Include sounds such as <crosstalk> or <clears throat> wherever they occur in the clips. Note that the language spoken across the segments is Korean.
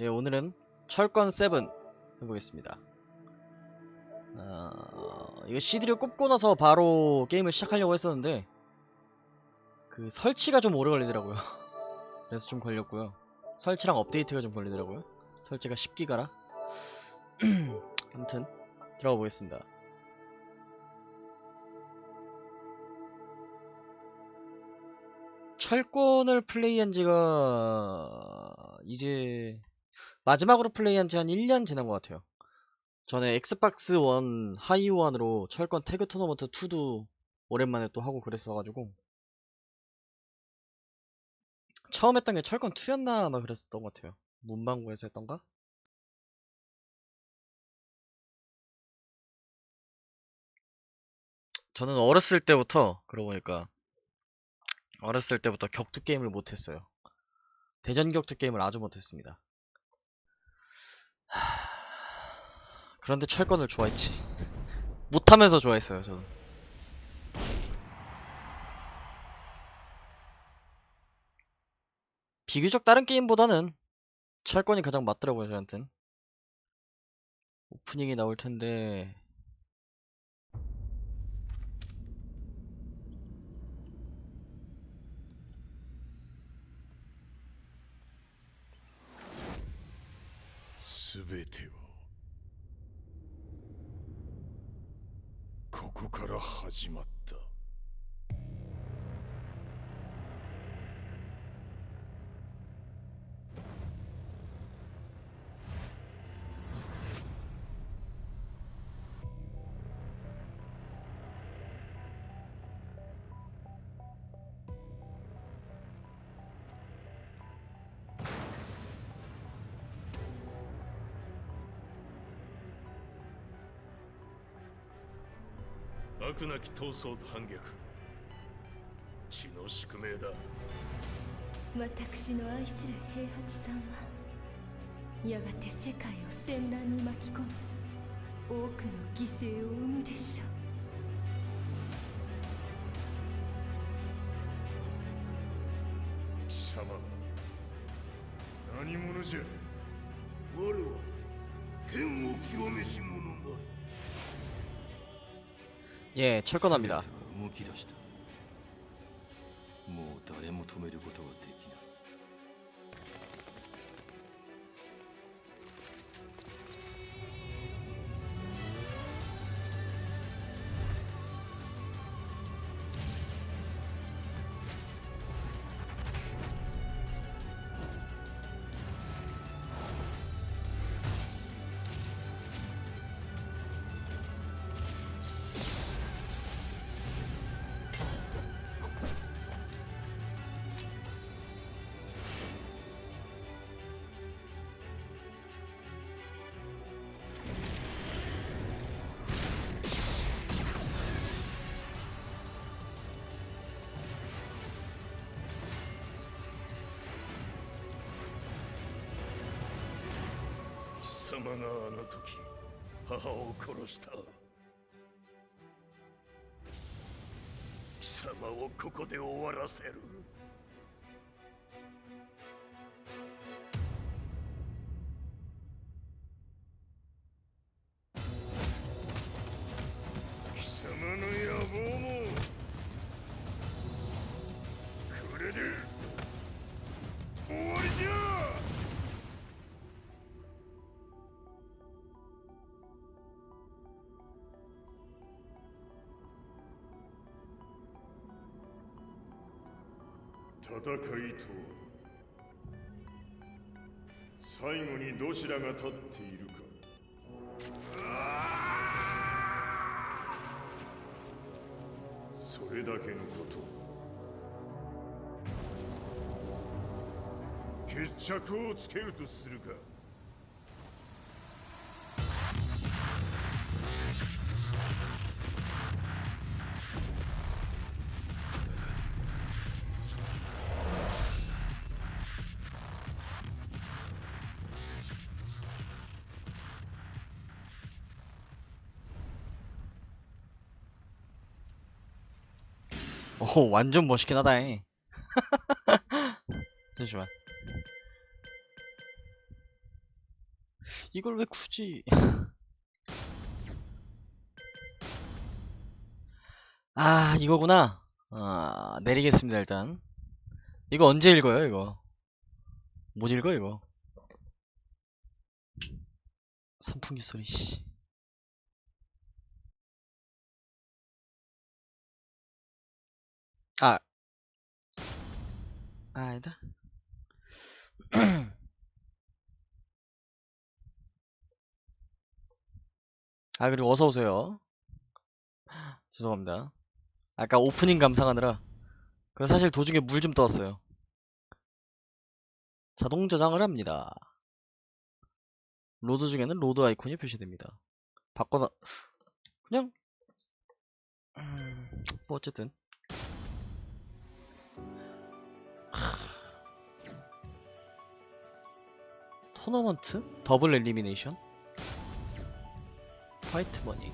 예, 오늘은 철권 7 해보겠습니다. 어, 이거 CD를 꼽고 나서 바로 게임을 시작하려고 했었는데 그 설치가 좀 오래 걸리더라고요. <laughs> 그래서 좀 걸렸고요. 설치랑 업데이트가 좀 걸리더라고요. 설치가 10기가라. <clears throat> 아무튼 들어가 보겠습니다. 철권을 플레이한 지가 이제 마지막으로 플레이한 지 한 1년 지난 것 같아요. 전에 엑스박스 1 하이원으로 철권 태그 토너먼트 2도 오랜만에 또 하고 그랬어가지고 처음 했던 게 철권 2였나 아마 그랬었던 것 같아요. 문방구에서 했던가? 저는 어렸을 때부터 그러고 보니까 어렸을 때부터 격투 게임을 못했어요. 대전 격투 게임을 아주 못했습니다. 하... <sighs> 그런데 철권을 좋아했지. <laughs> 못하면서 좋아했어요, 저는. 비교적 다른 게임보다는 철권이 가장 맞더라고요, 저한텐. 오프닝이 나올 텐데. すべてはここから始まった。悪なき闘争と反逆。血の宿命だ。私の愛する平八さんはやがて世界を戦乱に巻き込み多くの犠牲を生むでしょう。貴様何者じゃ。我は剣を清めし者 예, 철권합니다. 全ては動き出したもう誰も止めることはできない 様があの時母を殺した。貴様をここで終わらせる。戦いとは。最後にどちらが立っているか。それだけのこと。決着をつけるとするか。 오, 완전 멋있긴 하다. 잉. <laughs> 잠시만. 이걸 왜 굳이 <laughs> 아 이거구나 아 내리겠습니다 일단 이거 언제 읽어요 이거 못 읽어 이거 선풍기 소리 씨 아, 아니다. <clears throat> 아, 그리고 어서 오세요. 죄송합니다. 아까 오프닝 감상하느라. 그 사실 도중에 물 좀 떠왔어요. 자동 저장을 합니다. 로드 중에는 로드 아이콘이 표시됩니다. 바꿔다, 그냥, 음, 뭐 어쨌든. 토너먼트? 더블 엘리미네이션? 화이트 머니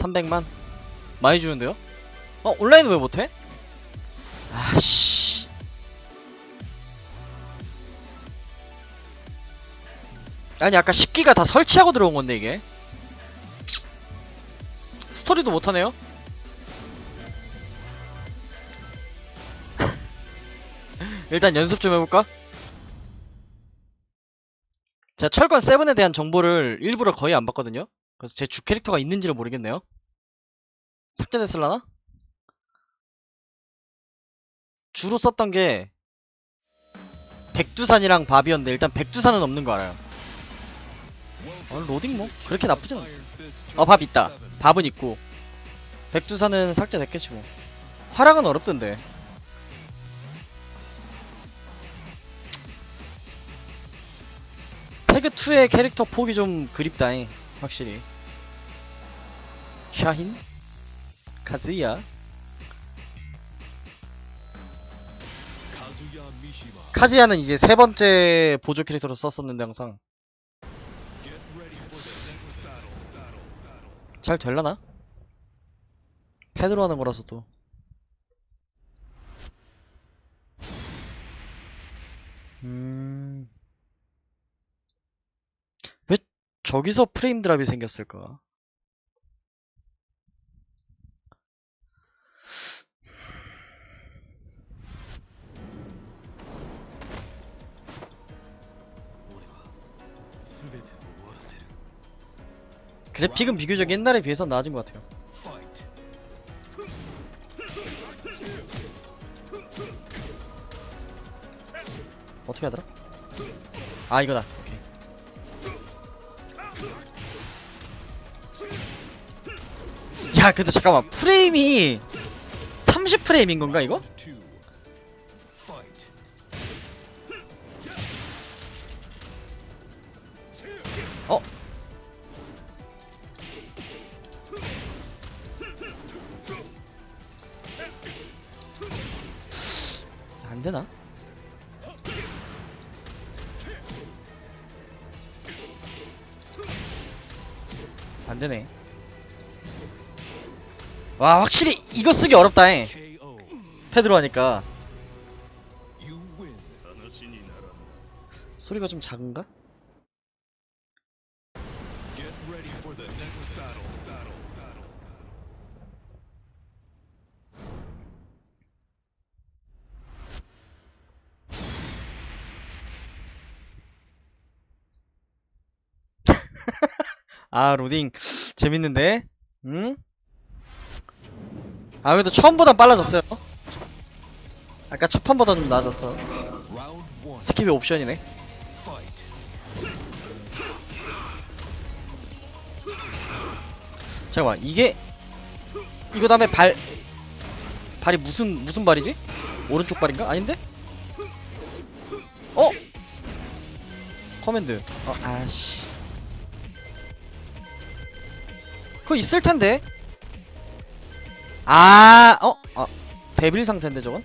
300만? 많이 주는데요? 어? 온라인 왜 못해? 아씨 아니 아까 10기가 다 설치하고 들어온 건데 이게 스토리도 못하네요? <laughs> 일단 연습 좀 해볼까? 제가 철권 7에 대한 정보를 일부러 거의 안 봤거든요? 그래서 제 주 캐릭터가 있는지를 모르겠네요. 삭제됐을라나? 주로 썼던 게 백두산이랑 밥이었는데 일단 백두산은 없는 거 알아요. 어, 로딩 뭐 그렇게 나쁘진 않아. 어, 밥 있다. 밥은 있고. 백두산은 삭제됐겠지 뭐. 화랑은 어렵던데. 태그2의 캐릭터 폭이 좀 그립다잉. 확실히. 샤힌? 카즈야? 카즈야는 이제 세 번째 보조 캐릭터로 썼었는데 항상. 잘 될라나? 패드로 하는 거라서 또. 음. 왜 저기서 프레임 드랍이 생겼을까? 그래픽은 비교적 옛날에 비해서 나아진 것 같아요. 어떻게 하더라? 아 이거다. 야 근데 잠깐만 프레임이 30프레임인 건가 이거? 어? 안 되나? 안 되네. 와 확실히 이거 쓰기 어렵다잉 패드로 하니까 소리가 좀 작은가? <laughs> 아 로딩 재밌는데? 응? 아, 그래도 처음보단 빨라졌어요. 아까 첫 판보다 좀 나아졌어. 스킵이 옵션이네. 잠깐만, 이게 이거 다음에 발 발이 무슨 무슨 발이지? 오른쪽 발인가? 아닌데? 어? 커맨드. 어, 아씨. 그거 있을 텐데. 아, 어, 아, 데빌 상태인데 저건?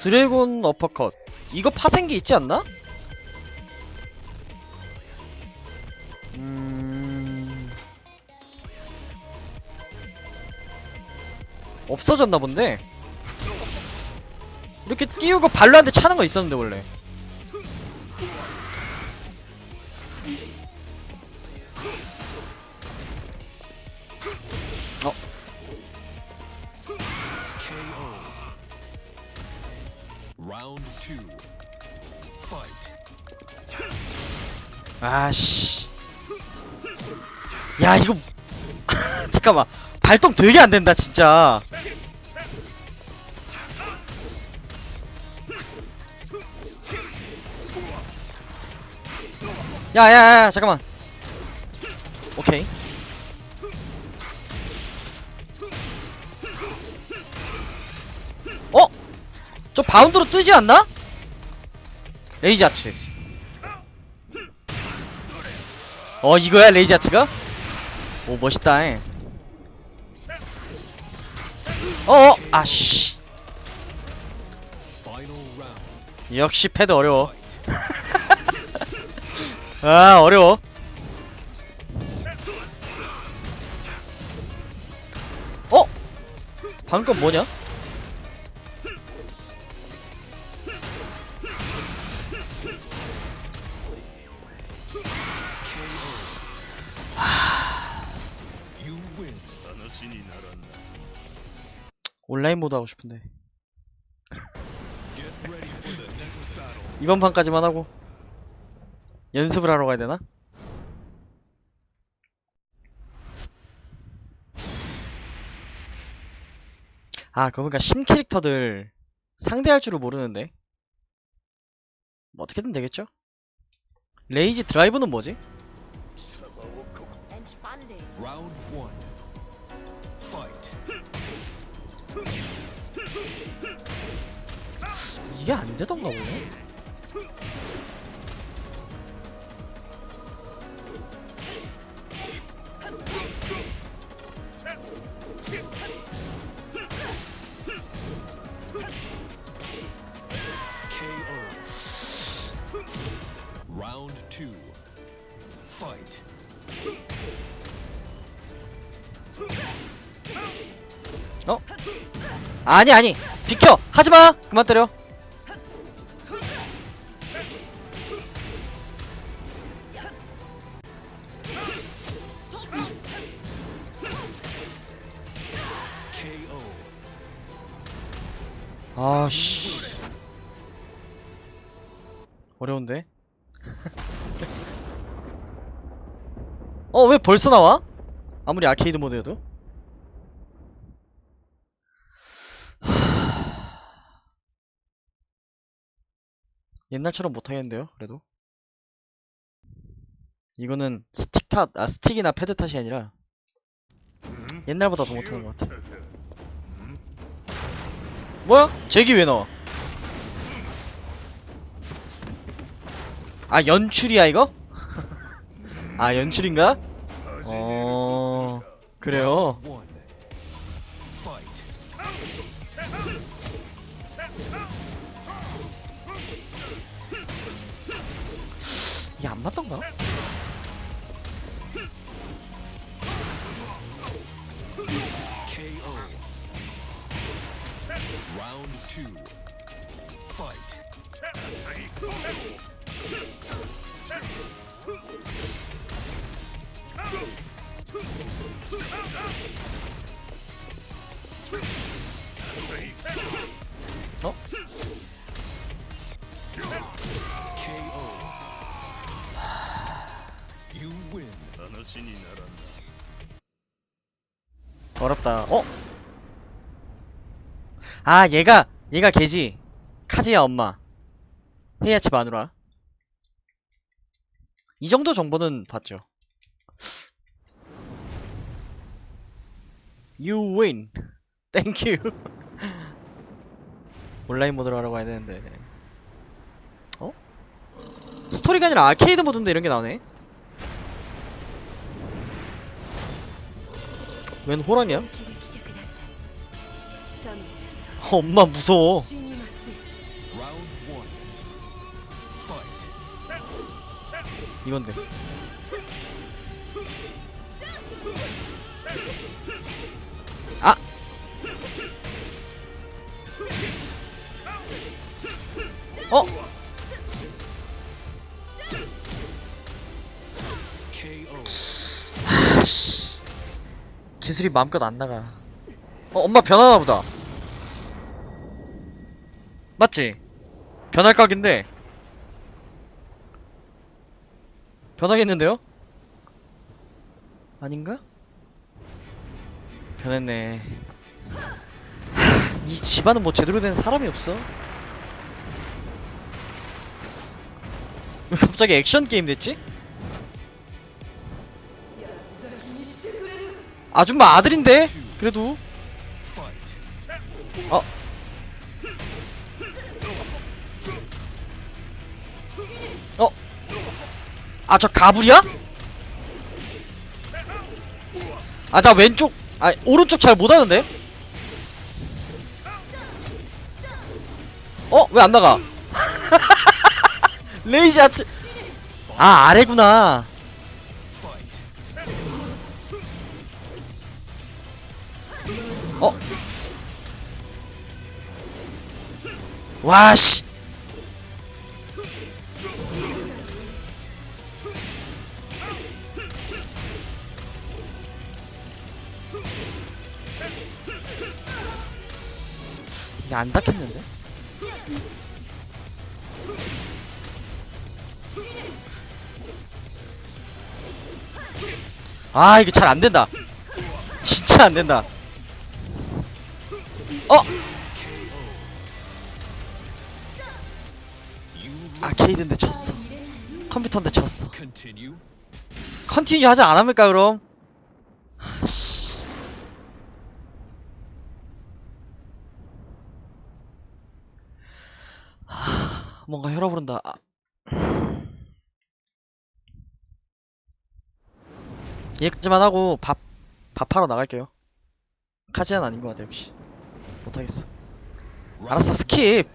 드래곤 어퍼컷. 이거 파생기 있지 않나? 음... 없어졌나 본데 이렇게 띄우고 발로 한 대 차는 거 있었는데 원래. 어. 아씨. 야 이거. <laughs> 잠깐만. 발동 되게 안 된다 진짜 야야야 잠깐만 오케이 어? 저 바운드로 뜨지 않나? 레이지 아츠 어 이거야 레이지 아츠가? 오 멋있다 잉. 어어 아씨. 역시 패드 어려워. 아 어려워 어? 방금 뭐냐? 온라인 모드 하고 싶은데 <laughs> 이번 판까지만 하고 연습을 하러 가야 되나? 아, 그거 그러니까 보니까 신 캐릭터들 상대할 줄을 모르는데. 뭐 어떻게든 되겠죠? 레이지 드라이브는 뭐지? 이게 안 되던가 보네. Round two. Fight. 아니 아니. 비켜. 하지마. 그만 때려 벌써 나와? 아무리 아케이드 모드여도 옛날처럼 못하겠는데요 그래도 이거는 스틱 탓, 아 스틱이나 패드 탓이 아니라 옛날보다 더 못하는 것 같아 뭐야? 잭이 왜 나와? 아 연출이야 이거? <laughs> 아 연출인가? 어 그래요. 이게 안 맞던가? 어? KO. You 어? <sighs> 어렵다. 어? 아, 얘가, 얘가 개지. 카지야 엄마. 헤야치 마누라. 이 정도 정보는 봤죠. You win. <laughs> Thank you. <laughs> 온라인 모드로 하라고 해야 되는데. 어? 스토리가 아니라 아케이드 모드인데 이런 게 나오네. 웬 호랑이야? <laughs> 엄마 무서워. 이건데. 기술이 마음껏 안 나가. 어, 엄마 변하나 보다. 맞지? 변할 각인데. 변하겠는데요? 아닌가? 변했네. 하, 이 집안은 뭐 제대로 된 사람이 없어. 왜 갑자기 액션 게임 됐지? 아줌마 아들인데? 그래도. 어? 어? 아 저 가불이야? 아 나 왼쪽 아 오른쪽 잘 못하는데? 어? 왜 안 나가? <laughs> 레이지 아츠 아 아래구나 어? 와씨 이게 안 닿겠는데? 아 이게 잘 안된다 진짜 안된다 컨티뉴 하지 않합니까 그럼? <sighs> 뭔가 혈압 오른다. 아. 여기까지만 하고 밥, 밥하러 나갈게요. 카지안 아닌 것 같아 역시. 못하겠어. 알았어 스킵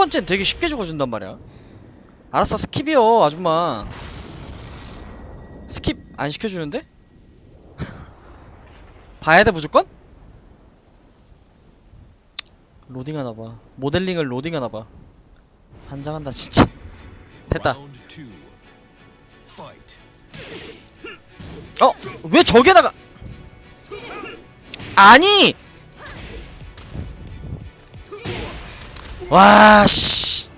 번째는 되게 쉽게 죽어준단 말이야. 알았어, 스킵이요, 아줌마. 스킵 안 시켜주는데? <laughs> 봐야 돼, 무조건? 로딩하나봐. 모델링을 로딩하나봐. 환장한다, 진짜. 됐다. 어? 왜 저기에다가. 아니! 와, 씨.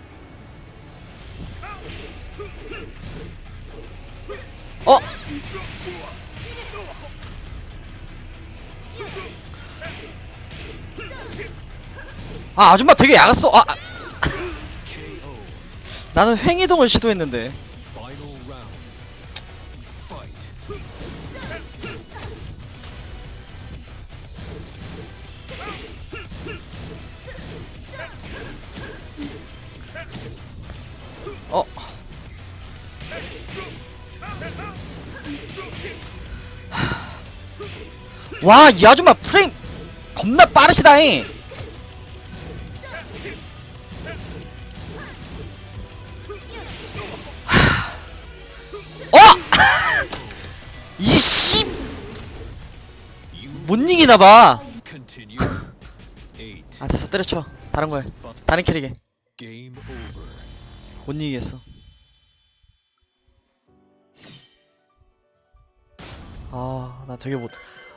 어? 아, 아줌마 되게 야갔어. 아, 아. <laughs> 나는 횡이동을 시도했는데. 와, 이 아줌마 프레임 겁나 빠르시다잉. 어! <laughs> 이씨 못 이기나봐. 아 됐어 때려쳐. 다른. Five. 다른 캐릭에. 못 이기겠어. 아, 나 되게 못.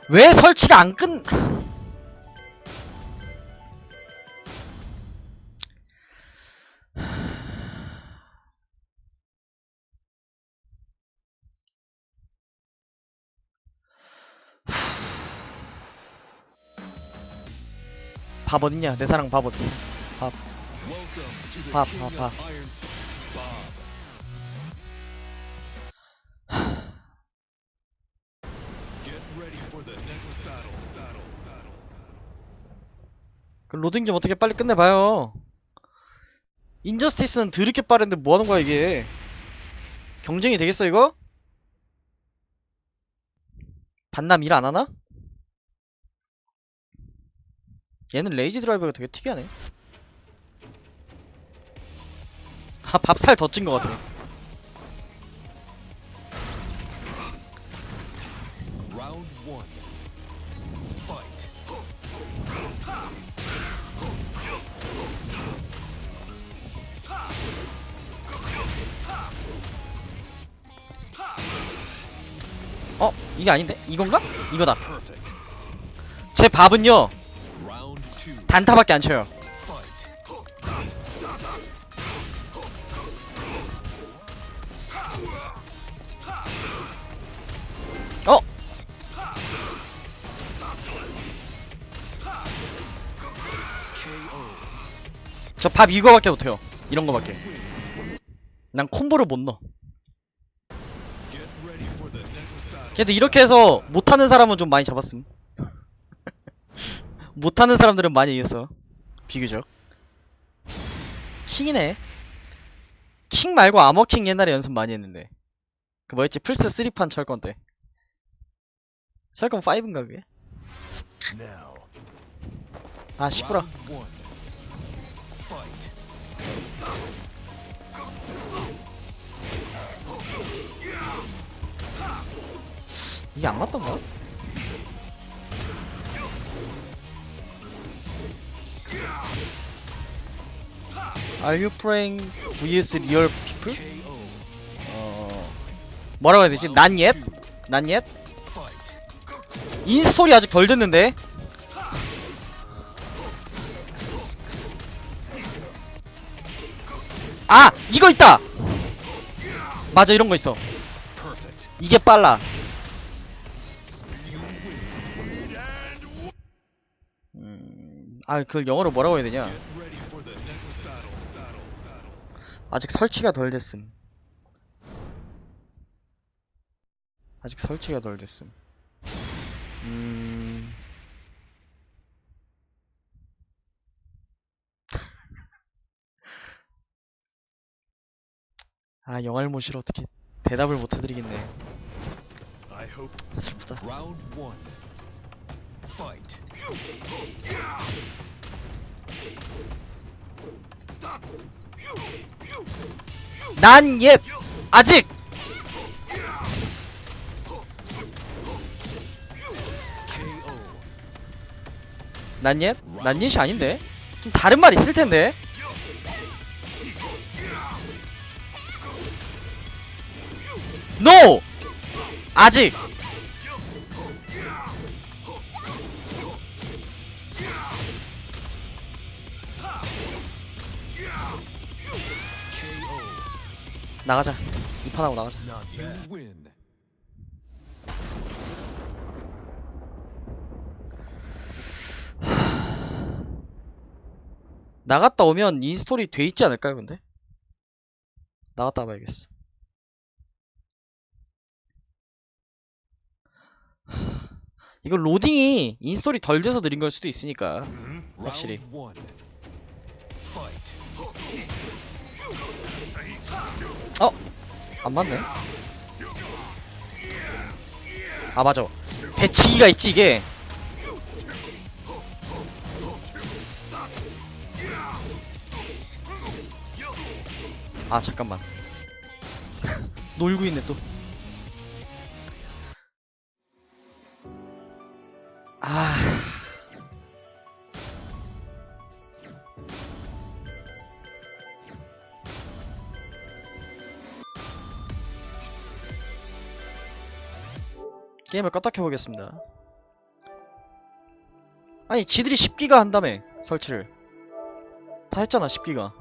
왜 설치가 안 끝? 밥 어딨냐? 내 사랑 밥 어딨어? 밥. Welcome to the 로딩 좀 어떻게 빨리 끝내봐요. 인저스티스는 드럽게 빠른데 뭐하는 거야 이게? 경쟁이 되겠어 이거? 반남 일 안 하나? 얘는 레이지 드라이버가 되게 특이하네. 아 밥살 더 찐 것 같아. 이게 아닌데? 이건가? 이거다 제 밥은요 단타밖에 안 쳐요 어? 저 밥 이거밖에 못해요 이런 거밖에 난 콤보를 못 넣어 그래도 이렇게 해서 못하는 사람은 좀 많이 잡았음. <laughs> 못하는 사람들은 많이 이겼어. 비교적. 킹이네. 킹 말고 아머킹 옛날에 연습 많이 했는데. 그 뭐였지? 플스 3판 철권 때. 철권 5인가 그게? 아 시끄러 이게 안 맞던가? Are you playing vs real people? 어... 뭐라고 해야 되지? 난 옛? 난 옛? 인스토리 아직 덜 됐는데? 아! 이거 있다! 맞아 이런 거 있어 이게 빨라 아 그걸 영어로 뭐라고 해야 되냐? 아직 설치가 덜 됐음. 아직 설치가 덜 됐음. 음... <laughs> 아 영알못이라 어떻게 대답을 못 해드리겠네. 슬프다. Fight. 난 옛! 아직! 난 옛? 난 옛이 아닌데? 좀 다른 말 있을 텐데? NO! 아직! 나가자. 이 판하고 나가자. 나갔다 오면 인스톨이 돼 있지 않을까요, 근데? 나갔다 봐야겠어. 이거 로딩이 인스톨이 덜 돼서 느린 걸 수도 있으니까. 확실히. Fight. 안 맞네. 아, 맞아. 배치기가 있지, 이게. 아, 잠깐만. <laughs> 놀고 있네, 또. 아. 게임을 껐다 켜보겠습니다. 아니, 지들이 10기가 한다며, 설치를. 다 했잖아, 10기가.